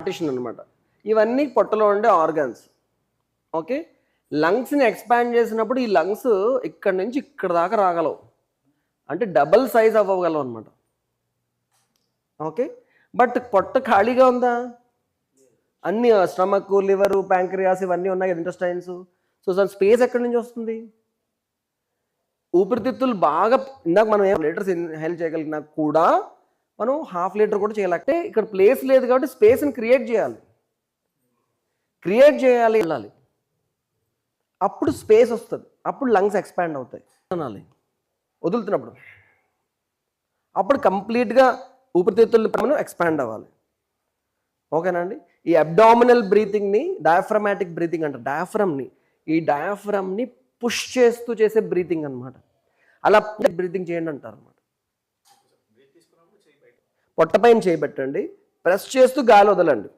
Partition అనమాట ఇవన్నీ పొట్టలో ఉండే ఆర్గాన్స్ ఓకే? లంగ్స్ని ఎక్స్పాండ్ చేసినప్పుడు ఈ లంగ్స్ ఇక్కడ నుంచి ఇక్కడ దాకా రాగలవు. అంటే డబల్ సైజ్ అవ్వగలవు అనమాట ఓకే? బట్ పొట్ట ఖాళీగా ఉందా? అన్ని స్టమక్ లివరు ప్యాంక్రియాస్ ఇవన్నీ ఉన్నాయి కదా ఇంటెస్టైన్స్. సో దాని స్పేస్ ఎక్కడి నుంచి వస్తుంది? ఊపిరితిత్తులు బాగా ఇందాక మనం ఏం లీటర్స్ హెల్ప్ చేయగలిగినా కూడా మనం హాఫ్ లీటర్ కూడా చేయాలంటే ఇక్కడ ప్లేస్ లేదు కాబట్టి స్పేస్ని క్రియేట్ చేయాలి. క్రియేట్ చేయాలి. వెళ్ళాలి అప్పుడు స్పేస్ వస్తుంది. అప్పుడు లంగ్స్ ఎక్స్పాండ్ అవుతాయి. అనాలి. వదులుతున్నప్పుడు. అప్పుడు కంప్లీట్గా ఊపిరితిత్తులు మనం ఎక్స్పాండ్ అవ్వాలి. ఓకేనా అండి? ఈ అబ్డామినల్ బ్రీతింగ్ని డయాఫ్రమాటిక్ బ్రీతింగ్ అంటారు. డయాఫ్రమ్ని ఈ డయాఫ్రమ్ని పుష్ చేస్తూ చేసే బ్రీతింగ్ అన్నమాట. అలా బ్రీతింగ్ చేయండి అంటారు. అనమాట పొట్టపైన చేయబెట్టండి. ప్రెస్ చేస్తూ గాలి వదలండి.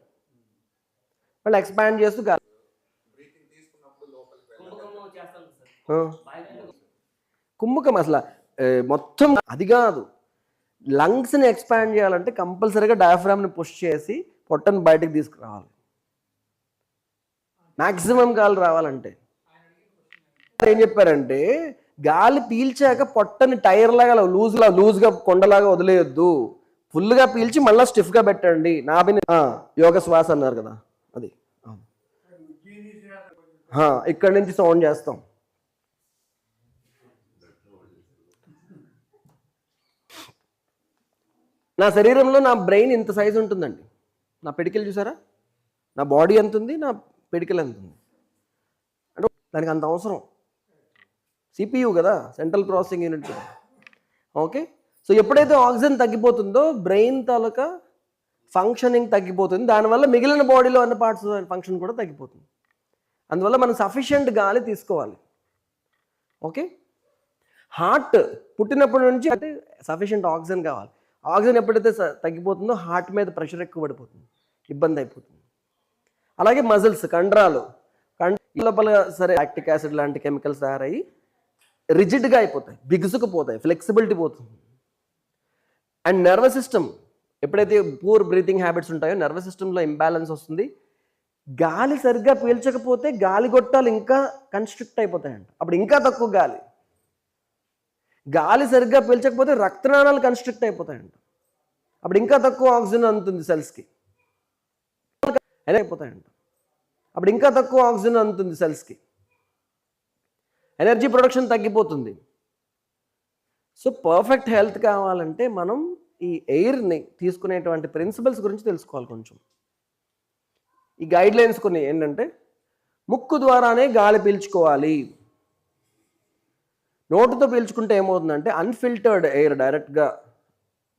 మళ్ళీ ఎక్స్పాండ్ చేస్తూ గాలి కుంభకం అసలు మొత్తం అది కాదు. లంగ్స్ని ఎక్స్పాండ్ చేయాలంటే కంపల్సరీగా డయాఫ్రామ్ని పుష్ చేసి పొట్టను బయటకు తీసుకురావాలి. మ్యాక్సిమం గాలి రావాలంటే. ఏం చెప్పారంటే గాలి పీల్చాక పొట్టని టైర్ లాగా లూజ్లా లూజ్గా కొండలాగా వదిలేయొద్దు. ఫుల్గా పీల్చి మళ్ళీ స్టిఫ్గా పెట్టండి. నాభిని యోగ శ్వాస అన్నారు కదా. అది. ఇక్కడి నుంచి సౌండ్ చేస్తాం. నా శరీరంలో నా బ్రెయిన్ ఇంత సైజు ఉంటుందండి. నా పిడికిలు చూసారా? నా బాడీ ఎంత ఉంది? నా పెడికిలు ఎంత ఉంది? అంటే దానికి అంత అవసరం. సిపియు కదా సెంట్రల్ ప్రాసెసింగ్ యూనిట్. కదా ఓకే? సో ఎప్పుడైతే ఆక్సిజన్ తగ్గిపోతుందో బ్రెయిన్ తాలూకా ఫంక్షనింగ్ తగ్గిపోతుంది. దానివల్ల మిగిలిన బాడీలో అన్ని పార్ట్స్ ఫంక్షన్ కూడా తగ్గిపోతుంది. అందువల్ల మనం సఫిషియెంట్ గాలి తీసుకోవాలి. ఓకే హార్ట్ పుట్టినప్పటి నుంచి అంటే సఫిషియెంట్ ఆక్సిజన్ కావాలి. ఆక్సిజన్ ఎప్పుడైతే తగ్గిపోతుందో హార్ట్ మీద ప్రెషర్ ఎక్కువ పడిపోతుంది. ఇబ్బంది అయిపోతుంది. అలాగే మజిల్స్ కండరాలు. కండ లోపల సరే యాక్టిక్ యాసిడ్ లాంటి కెమికల్స్ తయారయ్యి రిజిడ్గా అయిపోతాయి. బిగుసుకుపోతాయి. ఫ్లెక్సిబిలిటీ పోతుంది. అండ్ నర్వస్ సిస్టమ్ ఎప్పుడైతే పూర్ బ్రీతింగ్ హ్యాబిట్స్ ఉంటాయో నర్వస్ సిస్టంలో ఇంబ్యాలెన్స్ వస్తుంది. గాలి సరిగ్గా పీల్చకపోతే గాలి గొట్టాలు ఇంకా కన్స్ట్రిక్ట్ అయిపోతాయంట. అప్పుడు ఇంకా తక్కువ గాలి. గాలి సరిగ్గా పీల్చకపోతే రక్తనాళాలు కన్స్ట్రిక్ట్ అయిపోతాయంట. అప్పుడు ఇంకా తక్కువ ఆక్సిజన్ అందుతుంది సెల్స్కి ఎలా అయిపోతాయంట. అప్పుడు ఇంకా తక్కువ ఆక్సిజన్ అందుతుంది సెల్స్కి ఎనర్జీ ప్రొడక్షన్ తగ్గిపోతుంది. సో పర్ఫెక్ట్ హెల్త్ కావాలంటే మనం ఈ ఎయిర్ని తీసుకునేటువంటి ప్రిన్సిపల్స్ గురించి తెలుసుకోవాలి కొంచెం. ఈ గైడ్ లైన్స్ కొన్ని ఏంటంటే ముక్కు ద్వారానే గాలి పీల్చుకోవాలి. నోటుతో పీల్చుకుంటే ఏమవుతుందంటే అన్ఫిల్టర్డ్ ఎయిర్ డైరెక్ట్గా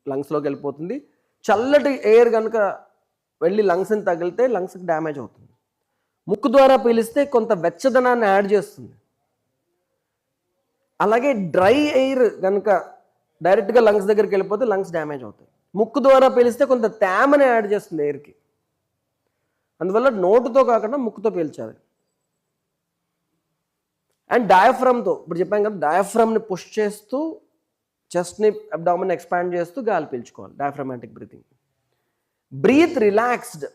లంగ్స్లోకి వెళ్ళిపోతుంది. చల్లటి ఎయిర్ కనుక వెళ్ళి లంగ్స్ని తగిలితే లంగ్స్కి డ్యామేజ్ అవుతుంది. ముక్కు ద్వారా పీలిస్తే కొంత వెచ్చదనాన్ని యాడ్ చేస్తుంది. అలాగే డ్రై ఎయిర్ కనుక డైరెక్ట్గా లంగ్స్ దగ్గరికి వెళ్ళిపోతే లంగ్స్ డ్యామేజ్ అవుతాయి. ముక్కు ద్వారా పీలిస్తే కొంత తేమని యాడ్ చేస్తుంది ఎయిర్కి. అందువల్ల నోటుతో కాకుండా ముక్కుతో పీల్చాలి. అండ్ డయాఫ్రమ్తో ఇప్పుడు చెప్పాం కదా డయాఫ్రమ్ని పుష్ చేస్తూ చెస్ట్ని అబ్డామిన్ ఎక్స్పాండ్ చేస్తూ గాలి పీల్చుకోవాలి డయాఫ్రమాటిక్ బ్రీతింగ్. Breathe relaxed.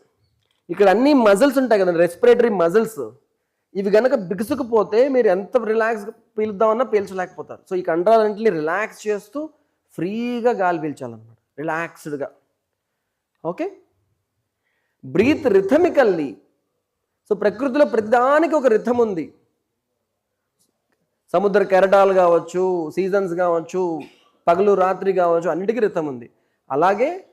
ఇక్కడ అన్ని మజిల్స్ ఉంటాయి కదా రెస్పిరేటరీ మజిల్స్. ఇవి కనుక బిగుసుకుపోతే మీరు ఎంత రిలాక్స్ పీలుద్దామన్నా పీల్చలేకపోతారు. సో ఈ కండరాలన్నింటినీ రిలాక్స్ చేస్తూ ఫ్రీగా గాలి పీల్చాలన్నమాట. రిలాక్స్డ్గా ఓకే? బ్రీత్ రిథమికల్లీ సో ప్రకృతిలో ప్రతిదానికి ఒక రిథం ఉంది. సముద్ర కెరటాలు కావచ్చు సీజన్స్ కావచ్చు పగలు రాత్రి కావచ్చు అన్నిటికీ రితం ఉంది. అలాగే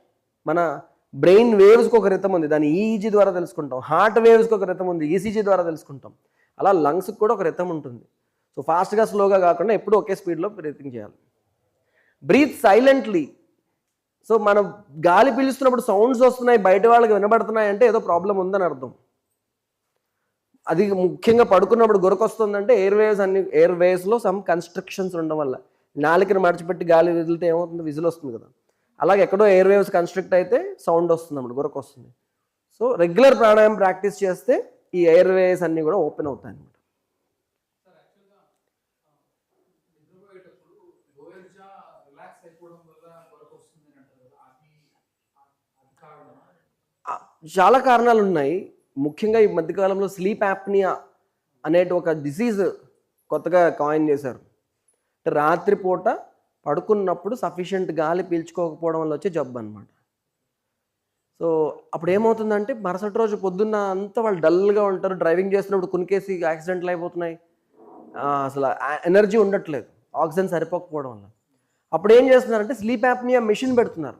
మన బ్రెయిన్ వేవ్స్కి ఒక రితం ఉంది. దాన్ని ఈజీ ద్వారా తెలుసుకుంటాం. హార్ట్ వేవ్స్కి ఒక రితం ఉంది. ఈసీజీ ద్వారా తెలుసుకుంటాం. అలా లంగ్స్కి కూడా ఒక రితం ఉంటుంది. సో ఫాస్ట్గా స్లోగా కాకుండా ఎప్పుడూ ఒకే స్పీడ్లో బ్రీతింగ్ చేయాలి. బ్రీత్ సైలెంట్లీ సో మనం గాలి పీలుస్తున్నప్పుడు సౌండ్స్ వస్తున్నాయి బయట వాళ్ళకి వినబడుతున్నాయి అంటే ఏదో ప్రాబ్లం ఉందని అర్థం. అది ముఖ్యంగా పడుకున్నప్పుడు గొరకొస్తుందంటే ఎయిర్ వేవ్స్ అన్ని ఎయిర్ వేవ్స్లో సమ్ కన్స్ట్రక్షన్స్ ఉండడం వల్ల. నాలుకని మడిచిపెట్టి గాలి వదిలితే ఏమవుతుంది? విజిల్ వస్తుంది కదా. అలాగే ఎక్కడో ఎయిర్ వేవ్స్ కన్స్ట్రక్ట్ అయితే సౌండ్ వస్తుంది అప్పుడు గొరకొస్తుంది. సో రెగ్యులర్ ప్రాణాయామం ప్రాక్టీస్ చేస్తే ఈ ఎయిర్ వేస్ అన్నీ కూడా ఓపెన్ అవుతాయి అనమాట చాలా కారణాలు ఉన్నాయి. ముఖ్యంగా ఈ మధ్యకాలంలో స్లీప్ యాప్నియా అనేటి ఒక డిసీజ్ కొత్తగా కాయిన్ చేశారు. అంటే రాత్రిపూట పడుకున్నప్పుడు సఫిషియెంట్ గాలి పీల్చుకోకపోవడం వల్ల వచ్చే జబ్బు అనమాట సో అప్పుడు ఏమవుతుందంటే మరుసటి రోజు పొద్దున్న అంతా వాళ్ళు డల్గా ఉంటారు. డ్రైవింగ్ చేస్తున్నప్పుడు కునికేసి యాక్సిడెంట్లు అయిపోతున్నాయి. అసలు ఎనర్జీ ఉండట్లేదు. ఆక్సిజన్ సరిపోకపోవడం వల్ల. అప్పుడు ఏం చేస్తున్నారంటే స్లీప్ యాప్నియా మెషిన్ పెడుతున్నారు.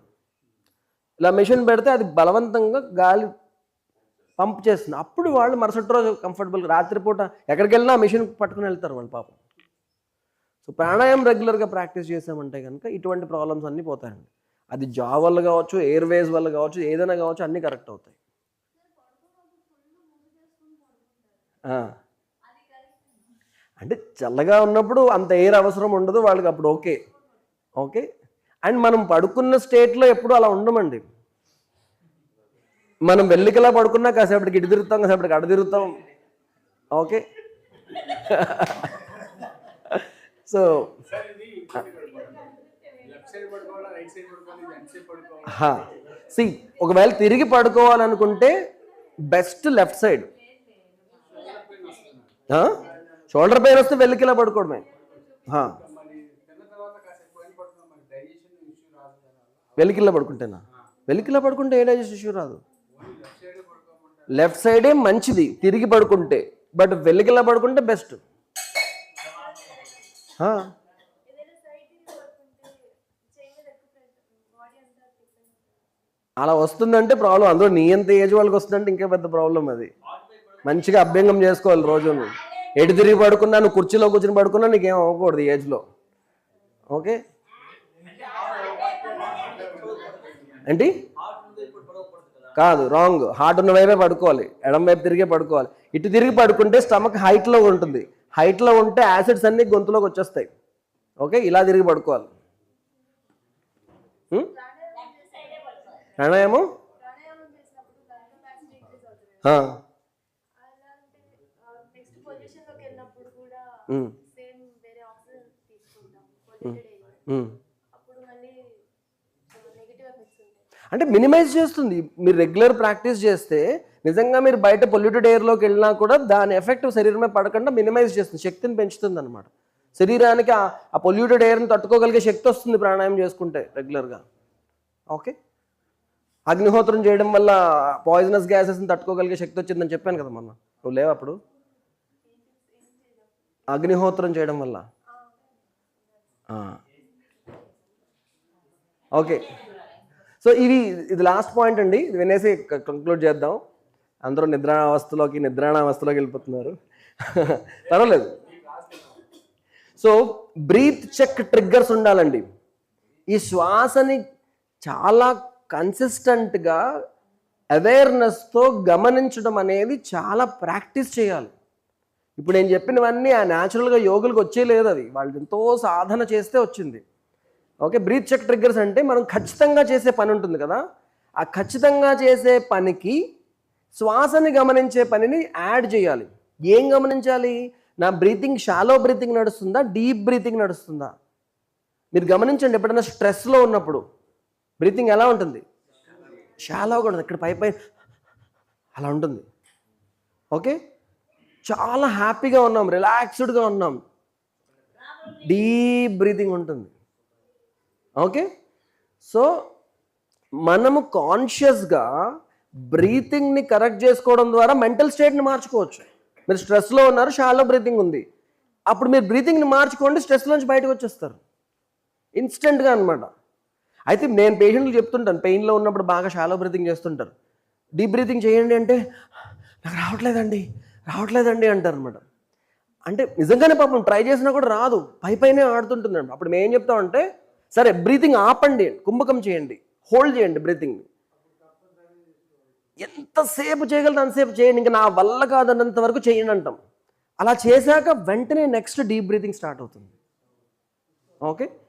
ఇలా మెషిన్ పెడితే అది బలవంతంగా గాలి పంప్ చేస్తుంది. అప్పుడు వాళ్ళు మరుసటి రోజు కంఫర్టబుల్ రాత్రిపూట ఎక్కడికి వెళ్ళినా మెషిన్ పట్టుకుని వెళ్తారు వాళ్ళు పాపం. సో ప్రాణాయామం రెగ్యులర్గా ప్రాక్టీస్ చేసామంటే కనుక ఇటువంటి ప్రాబ్లమ్స్ అన్నీ పోతాయండి. అది జాబ్ వల్ల కావచ్చు ఎయిర్ వేస్ వల్ల కావచ్చు ఏదైనా కావచ్చు అన్నీ కరెక్ట్ అవుతాయి. అంటే చల్లగా ఉన్నప్పుడు అంత ఎయిర్ అవసరం ఉండదు వాళ్ళకి అప్పుడు ఓకే. ఓకే? అండ్ మనం పడుకున్న స్టేట్లో ఎప్పుడు అలా ఉండమండి. మనం వెల్లికలా పడుకున్నా కాసేపటికి ఇటు తిరుగుతాం కాసేపటికి అటు తిరుగుతాం. ఓకే? సో లెఫ్ట్ సైడ్ పడుకోవాలా రైట్ సైడ్ పడుకోవాలి ఇది ఎంతసేపు పడుకోవాలి సి ఒకవేళ తిరిగి పడుకోవాలనుకుంటే best left side shoulder pain వస్తే వెళ్ళికిలా పడుకోవడమే. హా. వెలికిలా పడుకుంటేనా? వెలికిలా పడుకుంటే ఏ డైజెస్ట్ ఇష్యూ రాదు. లెఫ్ట్ సైడ్ లెఫ్ట్ సైడే మంచిది తిరిగి పడుకుంటే. బట్ వెలికిలా పడుకుంటే బెస్ట్ ఏదైనా సైడ్ పడుకుంటే చేయి మీద ఎక్కువ బాడీ అంతా తిప్పేస్తుంది అలా వస్తుందంటే ప్రాబ్లం అందులో నీ ఎంత ఏజ్ వాళ్ళకి వస్తుందంటే ఇంకా పెద్ద ప్రాబ్లం అది. మంచిగా అభ్యంగం చేసుకోవాలి రోజు ఎటు తిరిగి పడుకున్నా నువ్వు కుర్చీలో కూర్చుని పడుకున్నా నీకేం అవ్వకూడదు ఏజ్లో ఓకే? ఏంటి? కాదు రాంగ్ హార్ట్ ఉన్న వైపే పడుకోవాలి. ఎడం వైపు తిరిగే పడుకోవాలి. ఇటు తిరిగి పడుకుంటే స్టమక్ హైట్లో ఉంటుంది. హైట్లో ఉంటే యాసిడ్స్ అన్నీ గొంతులోకి వచ్చేస్తాయి. ఓకే? ఇలా తిరిగి పడుకోవాలి ఉం? ప్రాణాయామం ప్రాణాయామం చేసినప్పుడు లంగ్ కెపాసిటీ ఇంక్రీజ్ అవుతుంది ఆ, అలా అంటే మినిమైజ్ చేస్తుంది. మీరు రెగ్యులర్ ప్రాక్టీస్ చేస్తే నిజంగా మీరు బయట పొల్యూటెడ్ ఎయిర్లోకి వెళ్ళినా కూడా దాని ఎఫెక్ట్ శరీరం మీద పడకుండా మినిమైజ్ చేస్తుంది. శక్తిని పెంచుతుంది అనమాట శరీరానికి ఆ- ఆ పొల్యూటెడ్ ఎయిర్ని తట్టుకోగలిగే శక్తి వస్తుంది ప్రాణాయామం చేసుకుంటే రెగ్యులర్గా ఓకే అగ్నిహోత్రం చేయడం వల్ల పాయిజనస్ గ్యాసెస్ని తట్టుకోగలిగే శక్తి వచ్చిందని చెప్పాను కదా మొన్న. నువ్వు లేవు అప్పుడు? అగ్నిహోత్రం చేయడం వల్ల. ఓకే. సో ఇది ఇది లాస్ట్ పాయింట్ అండి. ఇది వినేసి కంక్లూడ్ చేద్దాం. అందరూ నిద్రావస్థలోకి నిద్రాణావస్థలోకి వెళ్ళిపోతున్నారు. పర్వాలేదు. సో బ్రీత్ చెక్ ట్రిగ్గర్స్ ఉండాలండి. ఈ శ్వాసని చాలా కన్సిస్టెంట్గా అవేర్నెస్తో గమనించడం అనేది చాలా ప్రాక్టీస్ చేయాలి. ఇప్పుడు నేను చెప్పినవన్నీ ఆ న్యాచురల్గా యోగులకు వచ్చేయలేదు అది. వాళ్ళు ఎంతో సాధన చేస్తే వచ్చింది. ఓకే బ్రీత్ చెక్ ట్రిగ్గర్స్ అంటే మనం ఖచ్చితంగా చేసే పని ఉంటుంది కదా? ఆ ఖచ్చితంగా చేసే పనికి శ్వాసని గమనించే పనిని యాడ్ చేయాలి. ఏం గమనించాలి? నా బ్రీతింగ్ షాలో బ్రీతింగ్ నడుస్తుందా? డీప్ బ్రీతింగ్ నడుస్తుందా? మీరు గమనించండి ఎప్పుడైనా స్ట్రెస్లో ఉన్నప్పుడు. బ్రీతింగ్ ఎలా ఉంటుంది? షాలోగా ఉంటుంది. ఇక్కడ పై పై అలా ఉంటుంది. ఓకే? చాలా హ్యాపీగా ఉన్నాం. రిలాక్స్డ్గా ఉన్నాం. డీప్ బ్రీతింగ్ ఉంటుంది. ఓకే? సో మనము కాన్షియస్గా బ్రీతింగ్ని కరెక్ట్ చేసుకోవడం ద్వారా మెంటల్ స్టేట్ని మార్చుకోవచ్చు. మీరు స్ట్రెస్లో ఉన్నారు షాలో బ్రీతింగ్ ఉంది. అప్పుడు మీరు బ్రీతింగ్ని మార్చుకోండి స్ట్రెస్ నుంచి బయటకు వచ్చేస్తారు. ఇన్స్టెంట్గా అనమాట అయితే నేను పేషెంట్లు చెప్తుంటాను. పెయిన్లో ఉన్నప్పుడు బాగా షాలో బ్రీతింగ్ చేస్తుంటారు. డీప్ బ్రీతింగ్ చేయండి అంటే నాకు రావట్లేదండి రావట్లేదండి అంటారు అనమాట అంటే నిజంగానే పాపం ట్రై చేసినా కూడా రాదు. పై పైనే ఆడుతుంటుంది అప్పుడు మేము ఏం చెప్తామంటే సరే బ్రీతింగ్ ఆపండి కుంభకం చేయండి హోల్డ్ చేయండి బ్రీతింగ్ ఎంతసేపు చేయగలదు అంతసేపు చేయండి. ఇంకా నా వల్ల కాదన్నంత వరకు చేయండి అంటాం. అలా చేశాక వెంటనే నెక్స్ట్ డీప్ బ్రీతింగ్ స్టార్ట్ అవుతుంది. ఓకే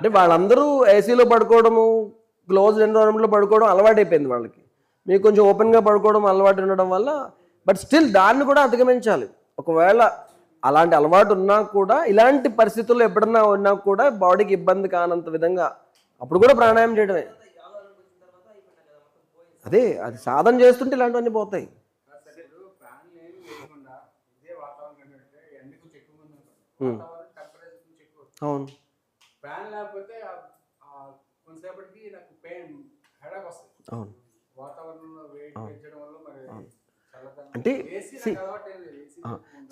అంటే వాళ్ళందరూ ఏసీలో పడుకోవడము క్లోజ్ ఎన్విరాన్మెంట్లో పడుకోవడం అలవాటు అయిపోయింది వాళ్ళకి. మీకు కొంచెం ఓపెన్గా పడుకోవడం అలవాటు ఉండడం వల్ల బట్ స్టిల్ దాన్ని కూడా అధిగమించాలి. ఒకవేళ అలాంటి అలవాటు ఉన్నా కూడా ఇలాంటి పరిస్థితుల్లో ఎప్పుడన్నా ఉన్నా కూడా బాడీకి ఇబ్బంది కానంత విధంగా అప్పుడు కూడా ప్రాణాయామం చేయడమే. అదే అది సాధన చేస్తుంటే ఇలాంటివన్నీ పోతాయి. అవును. ఫ్యాన్ లేకపోతే కొంతసేపటికి నాకు పెయిన్ హెడక్ వస్తుంది. అవును. వాతావరణంలో వేడి పెంచడం వల్ల మరి అంటే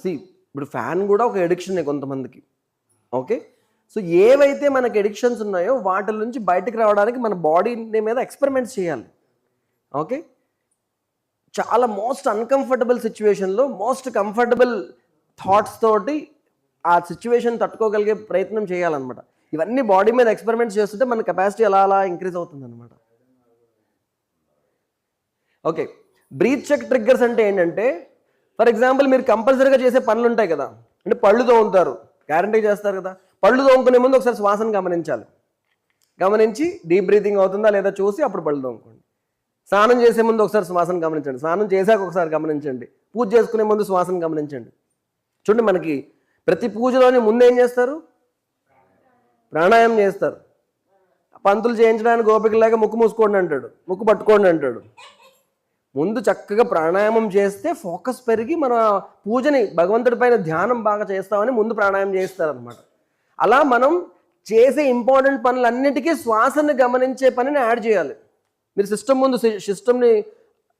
సి ఇప్పుడు ఫ్యాన్ కూడా ఒక ఎడిక్షన్ కొంతమందికి. ఓకే? సో ఏవైతే మనకి ఎడిక్షన్స్ ఉన్నాయో వాటి నుంచి బయటకు రావడానికి మన బాడీ మీద ఎక్స్పెరిమెంట్స్ చేయాలి. ఓకే? చాలా మోస్ట్ అన్కంఫర్టబుల్ సిచ్యువేషన్లో మోస్ట్ కంఫర్టబుల్ థాట్స్ తోటి ఆ సిచ్యువేషన్ తట్టుకోగలిగే ప్రయత్నం చేయాలన్నమాట. ఇవన్నీ బాడీ మీద ఎక్స్పెరిమెంట్స్ చేస్తుంటే మన కెపాసిటీ అలా అలా ఇంక్రీజ్ అవుతుంది అనమాట ఓకే బ్రీత్ చెక్ ట్రిగ్గర్స్ అంటే ఏంటంటే ఫర్ ఎగ్జాంపుల్ మీరు కంపల్సరీగా చేసే పనులు ఉంటాయి కదా అంటే పళ్ళు తోముతారు గ్యారంటీ చేస్తారు కదా పళ్ళు తోముకునే ముందు ఒకసారి శ్వాసను గమనించాలి. గమనించి డీప్ బ్రీతింగ్ అవుతుందా లేదా చూసి అప్పుడు పళ్ళు తోముకోండి. స్నానం చేసే ముందు ఒకసారి శ్వాసను గమనించండి. స్నానం చేశాక ఒకసారి గమనించండి. పూజ చేసుకునే ముందు శ్వాసను గమనించండి. చూడండి మనకి ప్రతి పూజలోని ముందు ఏం చేస్తారు? ప్రాణాయామం చేస్తారు. పంతులు చేయించడానికి గోపికలాగా ముక్కు మూసుకోండి అంటాడు. ముక్కు పట్టుకోండి అంటాడు. ముందు చక్కగా ప్రాణాయామం చేస్తే ఫోకస్ పెరిగి మన పూజని భగవంతుడి పైన ధ్యానం బాగా చేస్తామని ముందు ప్రాణాయామం చేస్తారనమాట అలా మనం చేసే ఇంపార్టెంట్ పనులన్నిటికీ శ్వాసని గమనించే పనిని యాడ్ చేయాలి. మీరు సిస్టమ్ ముందు సిస్టమ్ని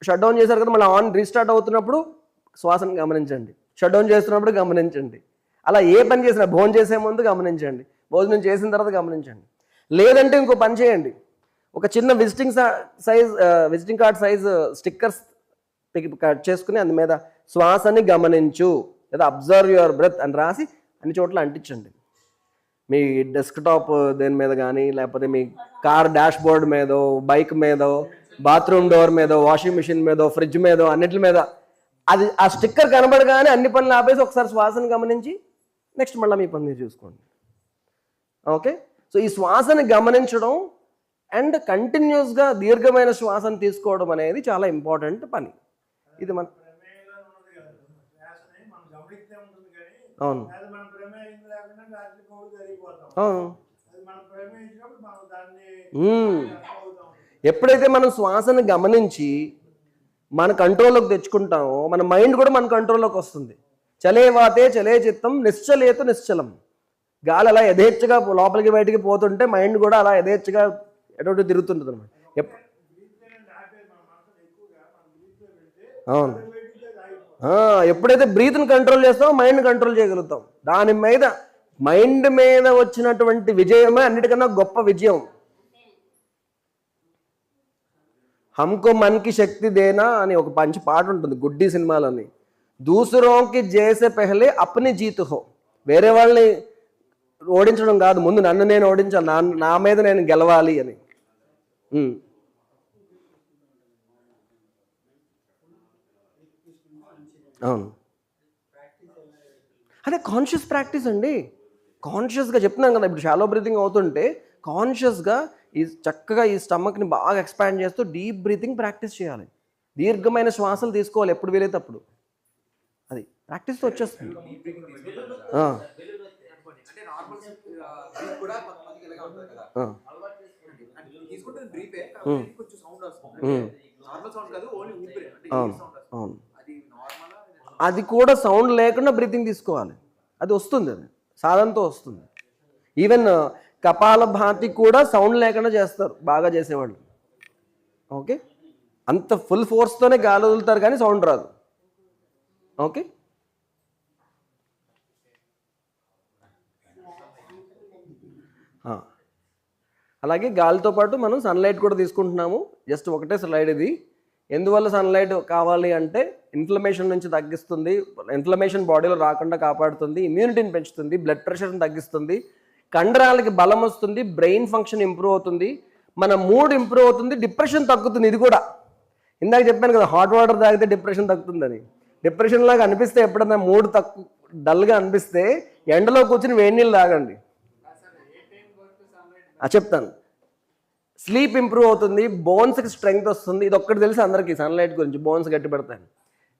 షట్ డౌన్ చేశారు కదా మళ్ళీ ఆన్ రీస్టార్ట్ అవుతున్నప్పుడు శ్వాసను గమనించండి. షట్ డౌన్ చేస్తున్నప్పుడు గమనించండి. అలా ఏ పని చేసినా భోజనం చేసే ముందు గమనించండి. భోజనం చేసిన తర్వాత గమనించండి. లేదంటే ఇంకో పని చేయండి. ఒక చిన్న visiting size visiting card size stickers cut చేసుకుని అందు మీద శ్వాసని గమనించు. లేదా అబ్జర్వ్ యువర్ బ్రెత్ అని రాసి అన్ని చోట్ల అంటించండి. మీ డెస్క్టాప్ దేని మీద కానీ లేకపోతే మీ కార్ డాష్ బోర్డ్ మీదో బైక్ మీదో బాత్రూమ్ డోర్ మీదో వాషింగ్ మిషన్ మీదో ఫ్రిడ్జ్ మీదో అన్నిటి మీద అది ఆ స్టిక్కర్ కనబడగానే అన్ని పనులు ఆపేసి ఒకసారి శ్వాసను గమనించి నెక్స్ట్ మళ్ళీ మీ పని మీరు చూసుకోండి. ఓకే సో ఈ శ్వాసని గమనించడం అండ్ కంటిన్యూస్గా దీర్ఘమైన శ్వాసను తీసుకోవడం అనేది చాలా ఇంపార్టెంట్ పని. ఇది మన అవును. అవును. ఎప్పుడైతే మనం శ్వాసను గమనించి మన కంట్రోల్లోకి తెచ్చుకుంటామో మన మైండ్ కూడా మన కంట్రోల్లోకి వస్తుంది. చలే వాతే చలే చిత్తం నిశ్చలేతు నిశ్చలం. గాలి అలా యథేచ్ఛగా లోపలికి బయటికి పోతుంటే మైండ్ కూడా అలా యథేచ్ఛగా ఎటువంటి తిరుగుతుంటుంది అనమాట అవును. ఎప్పుడైతే బ్రీత్ని కంట్రోల్ చేస్తామో మైండ్ కంట్రోల్ చేయగలుగుతాం. దాని మీద మైండ్ మీద వచ్చినటువంటి విజయమే అన్నిటికన్నా గొప్ప విజయం. హమ్కో మన్కి శక్తి దేనా అని ఒక మంచి పాట ఉంటుంది గుడ్డి సినిమాలోని. దూసరోకి చేసే పెహలే అప్ని జీతు హో వేరే వాళ్ళని ఓడించడం కాదు ముందు నన్ను నేను ఓడించాలి నా నా మీద నేను గెలవాలి అని. అవును. అదే కాన్షియస్ ప్రాక్టీస్ అండి. కాన్షియస్గా చెప్తున్నాం కదా ఇప్పుడు షాలో బ్రీతింగ్ అవుతుంటే కాన్షియస్గా ఈ చక్కగా ఈ స్టమక్ని బాగా ఎక్స్పాండ్ చేస్తూ డీప్ బ్రీతింగ్ ప్రాక్టీస్ చేయాలి. దీర్ఘమైన శ్వాసలు తీసుకోవాలి ఎప్పుడు వీలైతే అప్పుడు. అది ప్రాక్టీస్తో వచ్చేస్తుంది. అవును అది కూడా సౌండ్ లేకుండా బ్రీతింగ్ తీసుకోవాలి. అది వస్తుంది అది. సాధనతో వస్తుంది. ఈవెన్ కపాల భాతి కూడా సౌండ్ లేకుండా చేస్తారు. బాగా చేసేవాళ్ళు. ఓకే అంత ఫుల్ ఫోర్స్తోనే గాలి వదులుతారు కానీ సౌండ్ రాదు. ఓకే అలాగే గాలితో పాటు మనం సన్లైట్ కూడా తీసుకుంటున్నాము. జస్ట్ ఒకటే స్లైడ్ ఇది. ఎందువల్ల సన్లైట్ కావాలి అంటే ఇన్ఫ్లమేషన్ నుంచి తగ్గిస్తుంది. ఇన్ఫ్లమేషన్ బాడీలో రాకుండా కాపాడుతుంది ఇమ్యూనిటీని పెంచుతుంది బ్లడ్ ప్రెషర్ని తగ్గిస్తుంది. కండరాలకి బలం వస్తుంది బ్రెయిన్ ఫంక్షన్ ఇంప్రూవ్ అవుతుంది. మన మూడ్ ఇంప్రూవ్ అవుతుంది డిప్రెషన్ తగ్గుతుంది ఇది కూడా. ఇందాక చెప్పాను కదా హాట్ వాటర్ తాగితే డిప్రెషన్ తగ్గుతుందని. డిప్రెషన్ లాగా అనిపిస్తే ఎప్పుడన్నా మూడ్ తక్కువ డల్గా అనిపిస్తే ఎండలో కూర్చుని వేడి నీళ్ళు తాగండి. చెప్తాను. స్లీప్ ఇంప్రూవ్ అవుతుంది బోన్స్కి స్ట్రెంగ్త్ వస్తుంది. ఇది ఒక్కటి తెలిసి అందరికీ సన్లైట్ గురించి బోన్స్ గట్టి పెడతాయి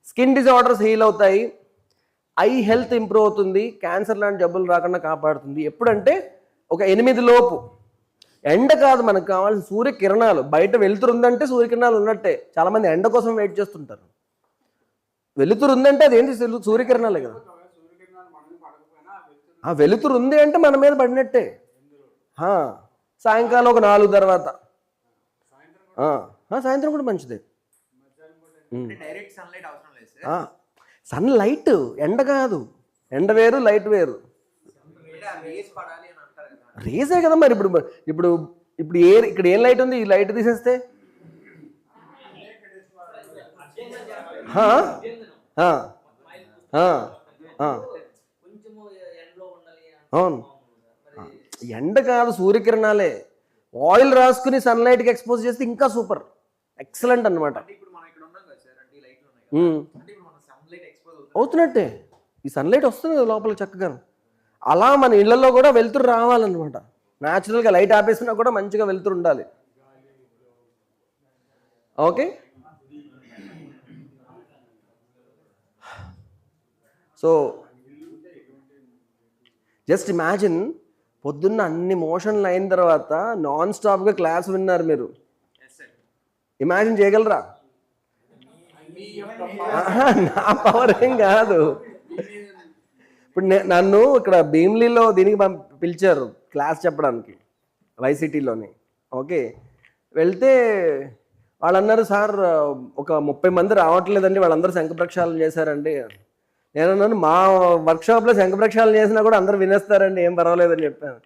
స్కిన్ డిజార్డర్స్ హీల్ అవుతాయి ఐ హెల్త్ ఇంప్రూవ్ అవుతుంది క్యాన్సర్ లాంటి జబ్బులు రాకుండా కాపాడుతుంది. ఎప్పుడంటే ఒక ఎనిమిది లోపు. ఎండ కాదు మనకు కావాల్సిన సూర్యకిరణాలు. బయట వెలుతురు ఉందంటే సూర్యకిరణాలు ఉన్నట్టే. చాలామంది ఎండ కోసం వెయిట్ చేస్తుంటారు. వెలుతురు ఉందంటే అది ఏంటి? సూర్యకిరణాలే కదా. ఆ వెలుతురు ఉంది అంటే మన మీద పడినట్టే. సాయంకాలం ఒక నాలుగు తర్వాత. సాయంత్రం కూడా మంచిదే. సన్ లైట్ ఎండ కాదు. ఎండ వేరు లైట్ వేరు. రేస్ కదా. రేసే కదా మరి ఇప్పుడు ఇప్పుడు ఇప్పుడు ఏ ఇక్కడ ఏం లైట్ ఉంది? ఈ లైట్ తీసేస్తే? అవును. ఎండ కాదు సూర్యకిరణాలే. ఆయిల్ రాసుకుని సన్లైట్కి ఎక్స్పోజ్ చేస్తే ఇంకా సూపర్. ఎక్సలెంట్ అనమాట అవుతున్నట్టే. ఈ సన్లైట్ వస్తుంది కదా లోపల చక్కగా అలా మన ఇళ్ళలో కూడా వెలుతురు రావాలన్నమాట. న్యాచురల్గా లైట్ ఆపేసినా కూడా మంచిగా వెలుతురు ఉండాలి. ఓకే? సో జస్ట్ ఇమాజిన్ పొద్దున్న అన్ని మోషన్లు అయిన తర్వాత నాన్ స్టాప్గా క్లాస్ విన్నారు మీరు. ఇమాజిన్ చేయగలరా? నా పవర్ ఏం కాదు. ఇప్పుడు నన్ను ఇక్కడ భీమ్లీలో దీనికి పిలిచారు క్లాస్ చెప్పడానికి వైసిటీలోని ఓకే. వెళ్తే వాళ్ళు అన్నారు సార్ ఒక ముప్పై మంది రావట్లేదండి వాళ్ళందరూ శంఖ ప్రక్షాళన చేశారండి. నేను అన్నాను మా వర్క్షాప్లో శంఖ ప్రక్షాళన చేసినా కూడా అందరూ వినేస్తారండి ఏం పర్వాలేదని చెప్పాను.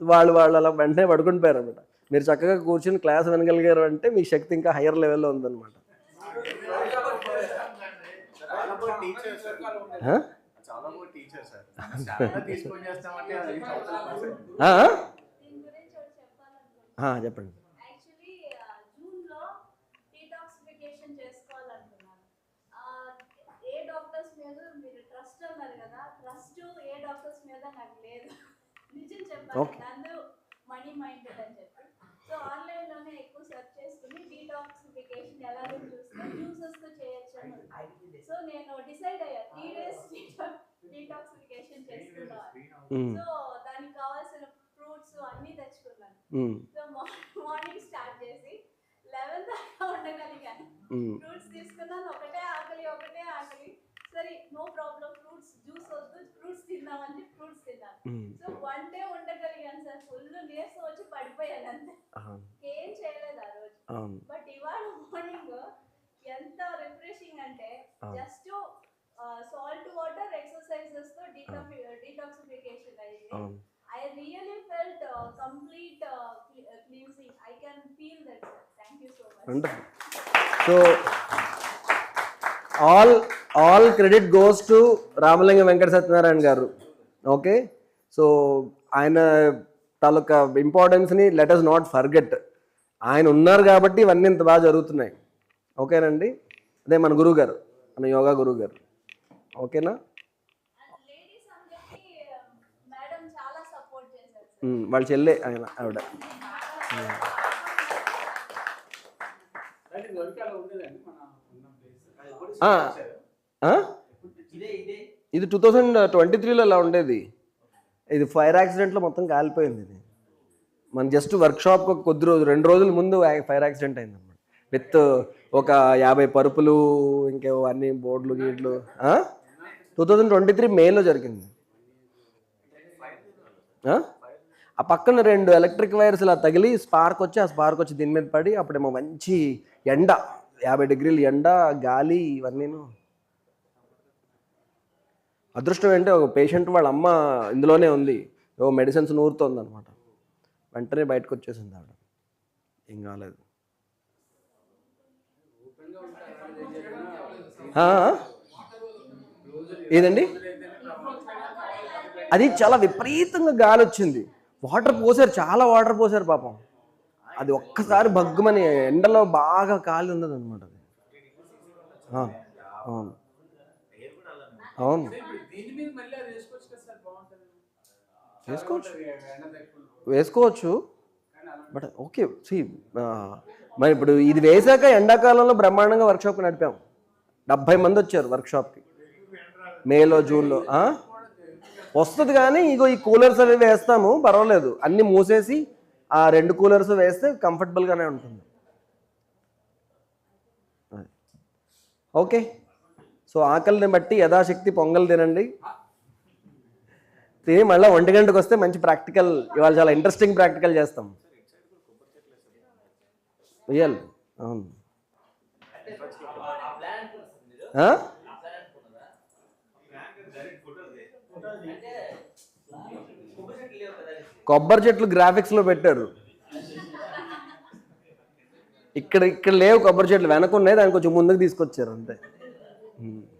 వాళ్ళు వాళ్ళు అలా వెంటనే పడుకుంటారు అనమాట మీరు చక్కగా కూర్చుని క్లాస్ వినగలిగారు అంటే మీ శక్తి ఇంకా హయ్యర్ లెవెల్లో ఉందన్నమాట. చాలా బాగా టీచర్ సార్ ఆ? చాలా బాగా టీచర్ సార్ చాలా తీసుకొని చేస్తామంటే అది చదువుతాం సార్ ఆ? దీని గురించి ఒకటి చెప్పాలనుకుంటున్నాను ఆ, చెప్పండి యాక్చువల్లీ జూన్లో డీటాక్సిఫికేషన్ చేసుకోవాలనుకున్నాను ఆ, ఏ డాక్టర్స్ మీద మీరు ట్రస్ట్ అన్నారు కదా ట్రస్ట్ ఏ డాక్టర్స్ మీద నాకు లేదు నన్ను మనీ మైండెడ్ అని చెప్పి సో ఆన్లైన్లోనే ఎక్కువ సెర్చ్ చేసుకుని డీటాక్సిఫికేషన్ ఎలా చూస్తే జ్యూసెస్తో చేయొచ్చు అని. సో నేను డిసైడ్ అయ్యా త్రీ డేస్ డీటాక్సిఫికేషన్ చేసుకున్నాను ఉమ్, సో దానికి కావాల్సిన ఫ్రూట్స్ అన్ని తెచ్చుకున్నాను. సో మార్నింగ్ స్టార్ట్ చేసి లెవెన్ దాకా ఉండగలిగాను. ఫ్రూట్స్ తీసుకున్నాను. ఒకటే ఆకలి ఒకటే ఆకలి. సరే నో ప్రాబ్లం ఫ్రూట్స్ జ్యూస్ వద్దు ఫ్రూట్స్ తిందామని ఫ్రూట్స్ తిన్నాను. సో వన్ డే ఉండగలిగాను సార్ ఫుల్ నీరసం వచ్చి పడిపోయాను అంతే ఏం చేయలేదు ఆ రోజు బట్ ఇవాళ మార్నింగ్ ఎంత రిఫ్రెషింగ్ అంటే. జస్ట్ సాల్ట్ వాటర్ ఎక్సర్సైజెస్తో డీటాక్సిఫికేషన్ అయింది uh, cle- uh, cleansing. I can feel that. Sir. Thank you so much. Wonderful so all all credit goes to Ramalinga Venkata Satyanarayana garu okay? So ఆయన తాలూకా ఇంపార్టెన్స్ని let us not forget ఆయన ఉన్నారు కాబట్టి ఇవన్నీ ఇంత బాగా జరుగుతున్నాయి. ఓకేనండి? అదే మన గురువు గారు మన యోగా గురువు గారు ఓకేనా వాళ్ళ చెల్లె ఆయన ఆవిడ. ఇదే. ఇది టూ థౌజండ్ ట్వంటీ త్రీలో అలా ఉండేది. ఇది ఫైర్ యాక్సిడెంట్లో మొత్తం కాలిపోయింది ఇది. మన జస్ట్ వర్క్షాప్ కొద్ది రోజు రెండు రోజుల ముందు ఫైర్ యాక్సిడెంట్ అయింది అనమాట విత్ ఒక యాభై పరుపులు ఇంకేవో అన్ని బోర్డులు గీట్లు టూ థౌజండ్ ట్వంటీ త్రీ మేలో జరిగింది. ఆ? ఆ పక్కన రెండు ఎలక్ట్రిక్ వైర్స్ ఇలా తగిలి స్పార్క్ వచ్చి ఆ స్పార్క్ వచ్చి దీని మీద పడి అప్పుడేమో మంచి ఎండ యాభై డిగ్రీలు ఎండ గాలి ఇవన్నీను అదృష్టం ఏంటంటే ఒక పేషెంట్ వాళ్ళ అమ్మ ఇందులోనే ఉంది. ఏవో మెడిసిన్స్ నూరుతోంది అనమాట వెంటనే బయటకు వచ్చేసింది ఆవిడ. ఏం కాలేదు. ఏదండి? అది చాలా విపరీతంగా గాలి వచ్చింది. వాటర్ పోసారు చాలా వాటర్ పోసారు పాపం. అది ఒక్కసారి భగ్గుమని ఎండలో బాగా కాలి ఉన్నది అనమాట అది అవును. అవును. వేసుకోవచ్చు వేసుకోవచ్చు. బట్ ఓకే సి మరి ఇప్పుడు ఇది వేసాక ఎండాకాలంలో బ్రహ్మాండంగా వర్క్షాప్ నడిపాం. డెబ్భై మంది వచ్చారు వర్క్షాప్కి. మేలో జూన్లో? వస్తుంది కానీ ఇగో ఈ కూలర్స్ అవి వేస్తాము పర్వాలేదు. అన్నీ మూసేసి ఆ రెండు కూలర్స్ వేస్తే కంఫర్టబుల్గానే ఉంటుంది. ఓకే. సో ఆకలిని బట్టి యథాశక్తి పొంగల్ తినండి. తిని మళ్ళీ ఒంటి గంటకు వస్తే మంచి ప్రాక్టికల్ ఇవాళ చాలా ఇంట్రెస్టింగ్ ప్రాక్టికల్ చేస్తాం. రియల్ అవును. కొబ్బరి చెట్లు కొబ్బరి చెట్లు గ్రాఫిక్స్లో పెట్టారు. ఇక్కడ ఇక్కడ లేవు కొబ్బరి చెట్లు వెనక ఉన్నాయి దాన్ని కొంచెం ముందుకు తీసుకొచ్చారు అంతే. Mm.